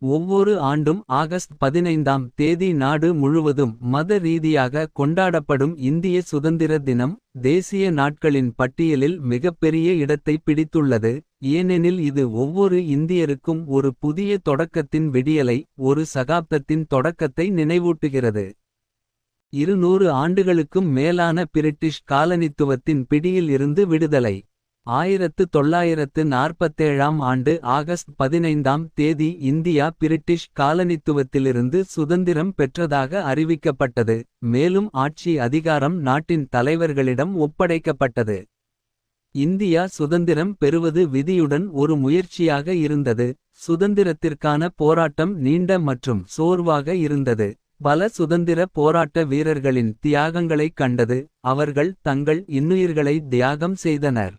ஒவ்வொரு ஆண்டும் ஆகஸ்ட் பதினைந்தாம் தேதி நாடு முழுவதும் மத ரீதியாக கொண்டாடப்படும் இந்திய சுதந்திர தினம். தேசிய நாட்களின் பட்டியலில் மிகப்பெரிய இடத்தை பிடித்துள்ளது. ஏனெனில் இது ஒவ்வொரு இந்தியருக்கும் ஒரு புதிய தொடக்கத்தின் விடியலை. ஒரு சகாப்தத்தின் தொடக்கத்தை நினைவூட்டுகிறது. இருநூறு ஆண்டுகளுக்கும் மேலான பிரிட்டிஷ் காலனித்துவத்தின் பிடியில் இருந்து விடுதலை. ஆயிரத்து தொள்ளாயிரத்து நாற்பத்தேழாம் ஆண்டு ஆகஸ்ட் பதினைந்தாம் தேதி இந்தியா பிரிட்டிஷ் காலனித்துவத்திலிருந்து சுதந்திரம் பெற்றதாக அறிவிக்கப்பட்டது. மேலும் ஆட்சி அதிகாரம் நாட்டின் தலைவர்களிடம் ஒப்படைக்கப்பட்டது. இந்தியா சுதந்திரம் பெறுவது விதியுடன் ஒரு முயற்சியாக இருந்தது. சுதந்திரத்திற்கான போராட்டம் நீண்ட மற்றும் சோர்வாக இருந்தது. பல சுதந்திர போராட்ட வீரர்களின் தியாகங்களைக் கண்டது. அவர்கள் தங்கள் இன்னுயிர்களை தியாகம் செய்தனர்.